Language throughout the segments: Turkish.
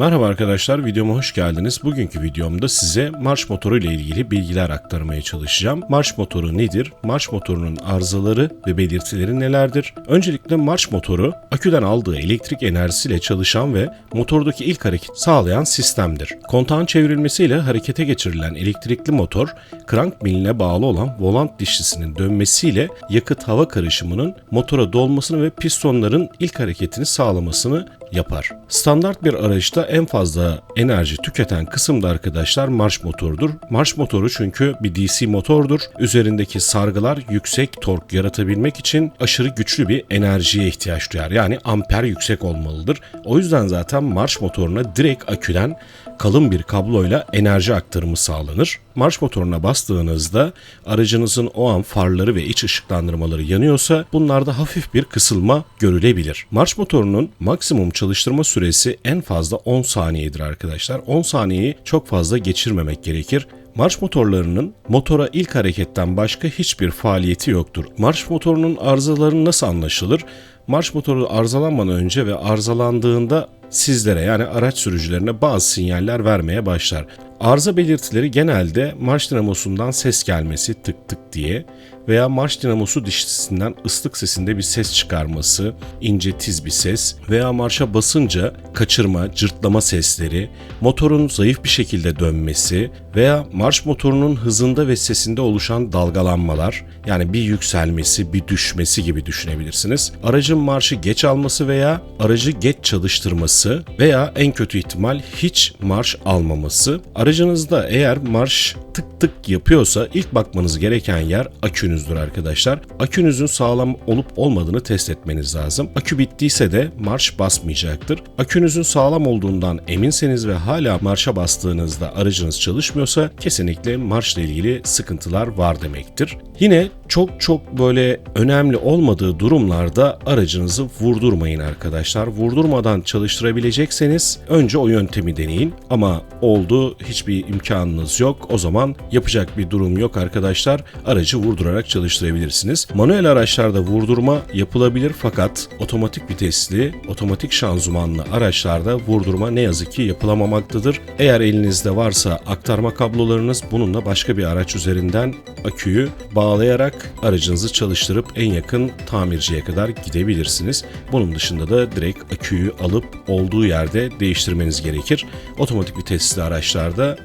Merhaba arkadaşlar, videoma hoş geldiniz. Bugünkü videomda size marş motoru ile ilgili bilgiler aktarmaya çalışacağım. Marş motoru nedir? Marş motorunun arızaları ve belirtileri nelerdir? Öncelikle marş motoru, aküden aldığı elektrik enerjisiyle çalışan ve motordaki ilk hareket sağlayan sistemdir. Kontağın çevrilmesiyle harekete geçirilen elektrikli motor, krank miline bağlı olan volant dişlisinin dönmesiyle yakıt hava karışımının motora dolmasını ve pistonların ilk hareketini sağlamasını yapar. Standart bir araçta en fazla enerji tüketen kısım da arkadaşlar marş motorudur. Marş motoru çünkü bir DC motordur. Üzerindeki sargılar yüksek tork yaratabilmek için aşırı güçlü bir enerjiye ihtiyaç duyar. Yani amper yüksek olmalıdır. O yüzden zaten marş motoruna direkt aküden kalın bir kabloyla enerji aktarımı sağlanır. Marş motoruna bastığınızda aracınızın o an farları ve iç ışıklandırmaları yanıyorsa bunlarda hafif bir kısılma görülebilir. Marş motorunun maksimum çalıştırma süresi en fazla 10 saniyedir arkadaşlar. 10 saniyeyi çok fazla geçirmemek gerekir. Marş motorlarının motora ilk hareketten başka hiçbir faaliyeti yoktur. Marş motorunun arızaları nasıl anlaşılır? Marş motoru arızalanmadan önce ve arızalandığında sizlere yani araç sürücülerine bazı sinyaller vermeye başlar. Arıza belirtileri genelde marş dinamosundan ses gelmesi tık tık diye veya marş dinamosu dişlisinden ıslık sesinde bir ses çıkarması, ince tiz bir ses veya marşa basınca kaçırma, cırtlama sesleri, motorun zayıf bir şekilde dönmesi veya marş motorunun hızında ve sesinde oluşan dalgalanmalar yani bir yükselmesi, bir düşmesi gibi düşünebilirsiniz. Aracın marşı geç alması veya aracı geç çalıştırması veya en kötü ihtimal hiç marş almaması. Aracınızda eğer marş tık tık yapıyorsa ilk bakmanız gereken yer akünüzdür arkadaşlar. Akünüzün sağlam olup olmadığını test etmeniz lazım. Akü bittiyse de marş basmayacaktır. Akünüzün sağlam olduğundan eminseniz ve hala marşa bastığınızda aracınız çalışmıyorsa kesinlikle marşla ilgili sıkıntılar var demektir. Yine çok çok böyle önemli olmadığı durumlarda aracınızı vurdurmayın arkadaşlar. Vurdurmadan çalıştırabilecekseniz önce o yöntemi deneyin ama oldu hiçbir imkanınız yok. O zaman yapacak bir durum yok arkadaşlar. Aracı vurdurarak çalıştırabilirsiniz. Manuel araçlarda vurdurma yapılabilir fakat otomatik vitesli, otomatik şanzımanlı araçlarda vurdurma ne yazık ki yapılamamaktadır. Eğer elinizde varsa aktarma kablolarınız bununla başka bir araç üzerinden aküyü bağlayarak aracınızı çalıştırıp en yakın tamirciye kadar gidebilirsiniz. Bunun dışında da direkt aküyü alıp olduğu yerde değiştirmeniz gerekir. Otomatik vitesli araçlarda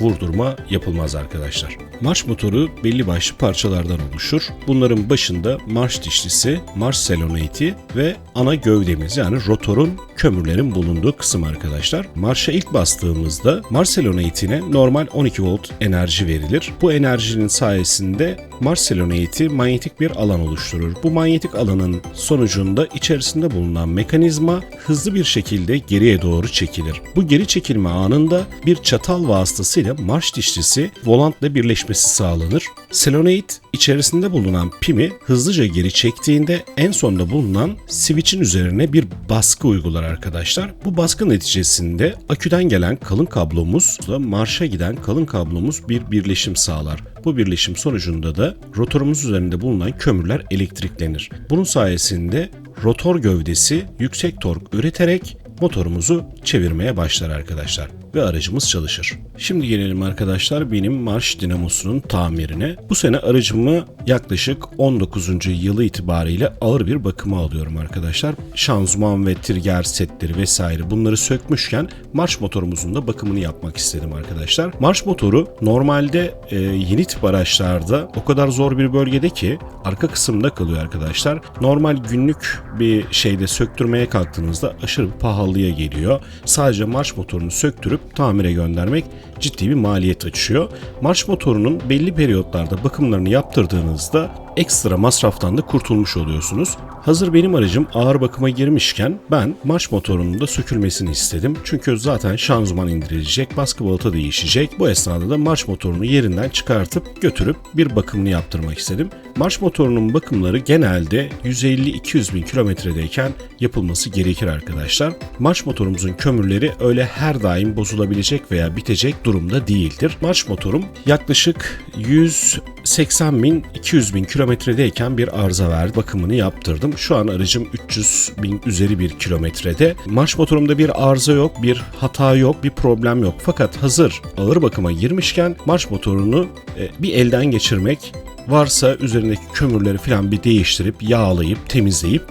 vurdurma yapılmaz arkadaşlar. Marş motoru belli başlı parçalardan oluşur. Bunların başında marş dişlisi, marş selenoidi ve ana gövdemiz yani rotorun kömürlerin bulunduğu kısım arkadaşlar. Marşa ilk bastığımızda marş selenoidine normal 12 volt enerji verilir. Bu enerjinin sayesinde marş selenoidi manyetik bir alan oluşturur. Bu manyetik alanın sonucunda içerisinde bulunan mekanizma hızlı bir şekilde geriye doğru çekilir. Bu geri çekilme anında bir çatal vasıtasıyla marş dişlisi volantla birleşmesi sağlanır. Selenoid içerisinde bulunan pimi hızlıca geri çektiğinde en sonda bulunan switch'in üzerine bir baskı uygular arkadaşlar. Bu baskı neticesinde aküden gelen kalın kablomuzla marşa giden kalın kablomuz bir birleşim sağlar. Bu birleşim sonucunda da rotorumuz üzerinde bulunan kömürler elektriklenir. Bunun sayesinde rotor gövdesi yüksek tork üreterek motorumuzu çevirmeye başlar arkadaşlar ve aracımız çalışır. Şimdi gelelim arkadaşlar benim marş dinamosunun tamirine. Bu sene aracımı yaklaşık 19. yılı itibariyle ağır bir bakıma alıyorum arkadaşlar. Şanzıman ve trigger setleri vesaire bunları sökmüşken marş motorumuzun da bakımını yapmak istedim arkadaşlar. Marş motoru normalde e, yeni tip araçlarda o kadar zor bir bölgede ki arka kısımda kalıyor arkadaşlar. Normal günlük bir şeyde söktürmeye kalktığınızda aşırı pahalıya geliyor. Sadece marş motorunu söktürüp tamire göndermek ciddi bir maliyet açıyor. Marş motorunun belli periyotlarda bakımlarını yaptırdığınızda ekstra masraftan da kurtulmuş oluyorsunuz. Hazır benim aracım ağır bakıma girmişken ben marş motorunun da sökülmesini istedim. Çünkü zaten şanzıman indirilecek, baskı balata değişecek. Bu esnada da marş motorunu yerinden çıkartıp götürüp bir bakımını yaptırmak istedim. Marş motorunun bakımları genelde 150-200 bin kilometredeyken yapılması gerekir arkadaşlar. Marş motorumuzun kömürleri öyle her daim bozulabilecek veya bitecek durumda değildir. Marş motorum yaklaşık 100 80 bin 200 bin kilometredeyken bir arıza verdi. Bakımını yaptırdım. Şu an aracım 300 bin üzeri bir kilometrede. Marş motorumda bir arıza yok, bir hata yok, bir problem yok. Fakat hazır ağır bakıma girmişken marş motorunu e, bir elden geçirmek varsa üzerindeki kömürleri falan bir değiştirip yağlayıp temizleyip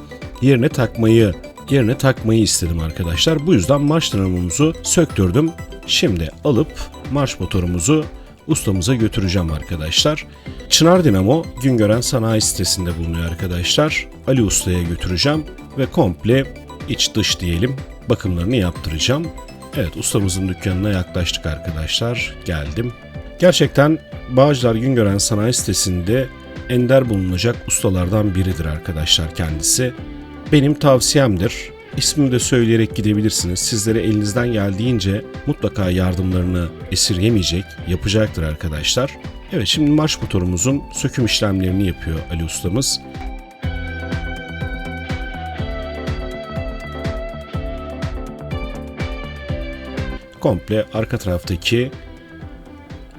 yerine takmayı yerine takmayı istedim arkadaşlar. Bu yüzden marş dinamumuzu söktürdüm. Şimdi alıp marş motorumuzu ustamıza götüreceğim arkadaşlar. Çınar Dinamo Güngören Sanayi sitesinde bulunuyor arkadaşlar. Ali Usta'ya götüreceğim ve komple iç dış diyelim bakımlarını yaptıracağım. Evet ustamızın dükkanına yaklaştık arkadaşlar. Geldim. Gerçekten Bağcılar Güngören Sanayi sitesinde ender bulunacak ustalardan biridir arkadaşlar kendisi. Benim tavsiyemdir. İsmini de söyleyerek gidebilirsiniz. Sizlere elinizden geldiğince mutlaka yardımlarını esirgemeyecek, yapacaktır arkadaşlar. Evet şimdi marş motorumuzun söküm işlemlerini yapıyor Ali ustamız. Komple arka taraftaki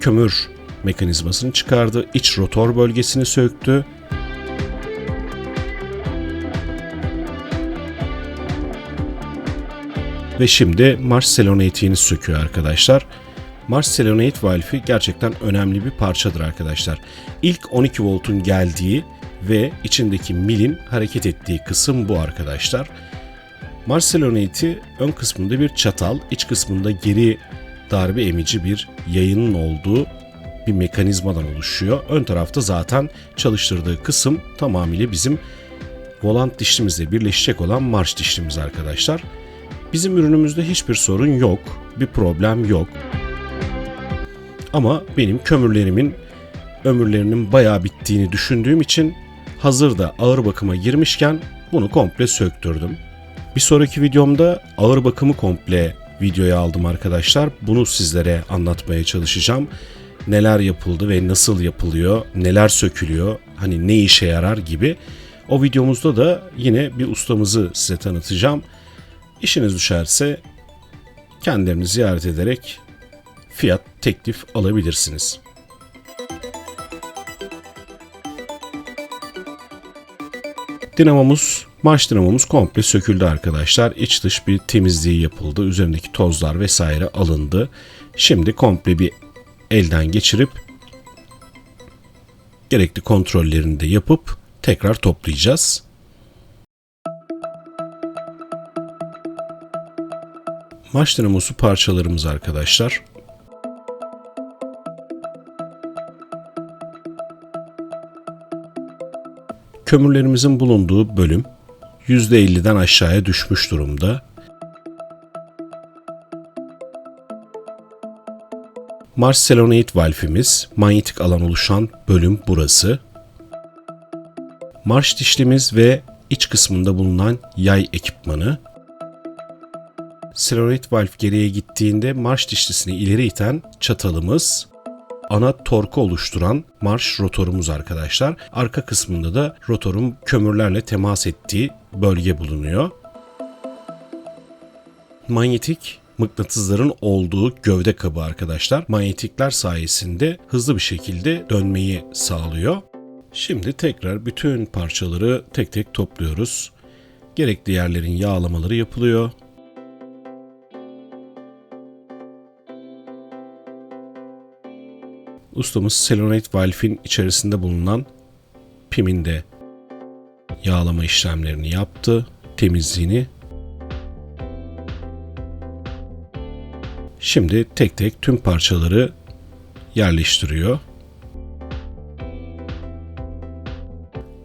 kömür mekanizmasını çıkardı. iç rotor bölgesini söktü. Ve şimdi Mars selenoidini söküyor arkadaşlar. Mars selenoid valfi gerçekten önemli bir parçadır arkadaşlar. İlk 12 voltun geldiği ve içindeki milin hareket ettiği kısım bu arkadaşlar. Mars selenoidi ön kısmında bir çatal, iç kısmında geri darbe emici bir yayının olduğu bir mekanizmadan oluşuyor. Ön tarafta zaten çalıştırdığı kısım tamamıyla bizim volant dişlimizle birleşecek olan marş dişlimiz arkadaşlar. Bizim ürünümüzde hiçbir sorun yok, bir problem yok. Ama benim kömürlerimin ömürlerinin bayağı bittiğini düşündüğüm için hazırda ağır bakıma girmişken bunu komple söktürdüm. Bir sonraki videomda ağır bakımı komple videoya aldım arkadaşlar. Bunu sizlere anlatmaya çalışacağım. Neler yapıldı ve nasıl yapılıyor, neler sökülüyor, hani ne işe yarar gibi. O videomuzda da yine bir ustamızı size tanıtacağım. İşiniz düşerse kendilerini ziyaret ederek fiyat teklif alabilirsiniz. Dinamomuz, marş dinamomuz komple söküldü arkadaşlar. İç dış bir temizliği yapıldı. Üzerindeki tozlar vesaire alındı. Şimdi komple bir elden geçirip gerekli kontrollerini de yapıp tekrar toplayacağız. Maç dinamosu parçalarımız arkadaşlar. Kömürlerimizin bulunduğu bölüm %50'den aşağıya düşmüş durumda. Mars valfimiz, manyetik alan oluşan bölüm burası. Marş dişlimiz ve iç kısmında bulunan yay ekipmanı. Selenoid valf geriye gittiğinde marş dişlisini ileri iten çatalımız, ana torku oluşturan marş rotorumuz arkadaşlar. Arka kısmında da rotorun kömürlerle temas ettiği bölge bulunuyor. Manyetik mıknatısların olduğu gövde kabı arkadaşlar. Manyetikler sayesinde hızlı bir şekilde dönmeyi sağlıyor. Şimdi tekrar bütün parçaları tek tek topluyoruz. Gerekli yerlerin yağlamaları yapılıyor. Ustamız selenoid valfin içerisinde bulunan pimin de yağlama işlemlerini yaptı. Temizliğini Şimdi tek tek tüm parçaları yerleştiriyor.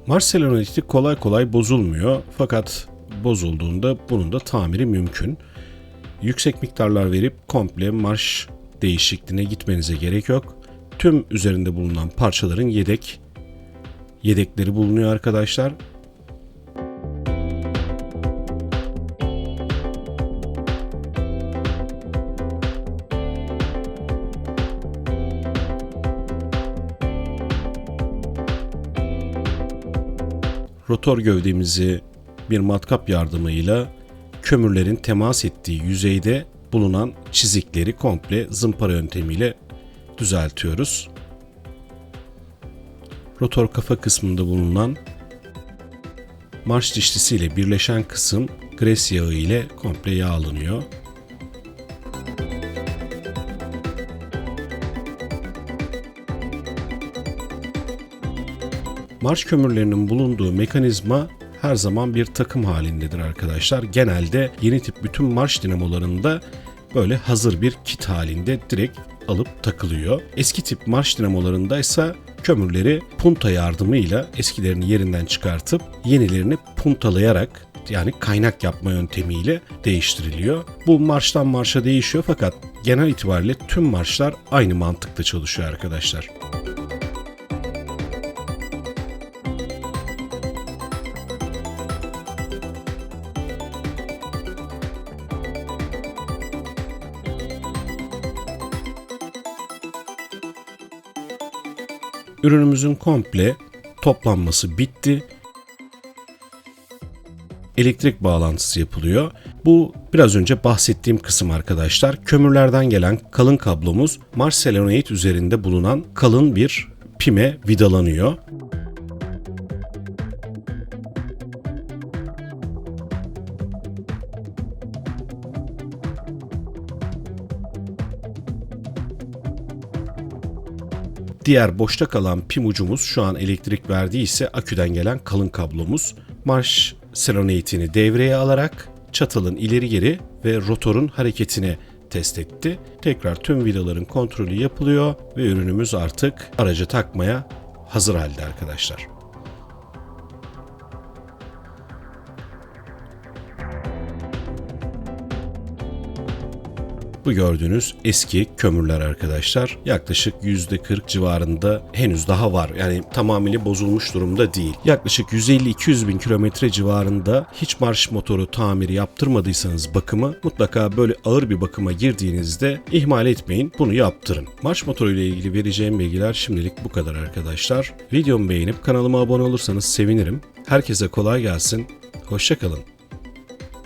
Mars selenoidi kolay kolay bozulmuyor fakat bozulduğunda bunun da tamiri mümkün. Yüksek miktarlar verip komple marş değişikliğine gitmenize gerek yok. Tüm üzerinde bulunan parçaların yedek yedekleri bulunuyor arkadaşlar. rotor gövdemizi bir matkap yardımıyla kömürlerin temas ettiği yüzeyde bulunan çizikleri komple zımpara yöntemiyle düzeltiyoruz. rotor kafa kısmında bulunan marş dişlisiyle birleşen kısım gres yağı ile komple yağlanıyor. Marş kömürlerinin bulunduğu mekanizma her zaman bir takım halindedir arkadaşlar. Genelde yeni tip bütün marş dinamolarında böyle hazır bir kit halinde direkt alıp takılıyor. Eski tip marş dinamolarında ise kömürleri punta yardımıyla eskilerini yerinden çıkartıp yenilerini puntalayarak yani kaynak yapma yöntemiyle değiştiriliyor. Bu marştan marşa değişiyor fakat genel itibariyle tüm marşlar aynı mantıkta çalışıyor arkadaşlar. Ürünümüzün komple toplanması bitti. Elektrik bağlantısı yapılıyor. Bu biraz önce bahsettiğim kısım arkadaşlar. Kömürlerden gelen kalın kablomuz Mars selenoid üzerinde bulunan kalın bir pime vidalanıyor. Diğer boşta kalan pim ucumuz şu an elektrik verdiği ise aküden gelen kalın kablomuz. Marş selenoidini devreye alarak çatalın ileri geri ve rotorun hareketini test etti. Tekrar tüm vidaların kontrolü yapılıyor ve ürünümüz artık araca takmaya hazır halde arkadaşlar. Bu gördüğünüz eski kömürler arkadaşlar. Yaklaşık %40 civarında henüz daha var. Yani tamamıyla bozulmuş durumda değil. Yaklaşık 150-200 bin kilometre civarında hiç marş motoru tamiri yaptırmadıysanız bakımı mutlaka böyle ağır bir bakıma girdiğinizde ihmal etmeyin. Bunu yaptırın. Marş motoru ile ilgili vereceğim bilgiler şimdilik bu kadar arkadaşlar. Videomu beğenip kanalıma abone olursanız sevinirim. Herkese kolay gelsin. Hoşçakalın.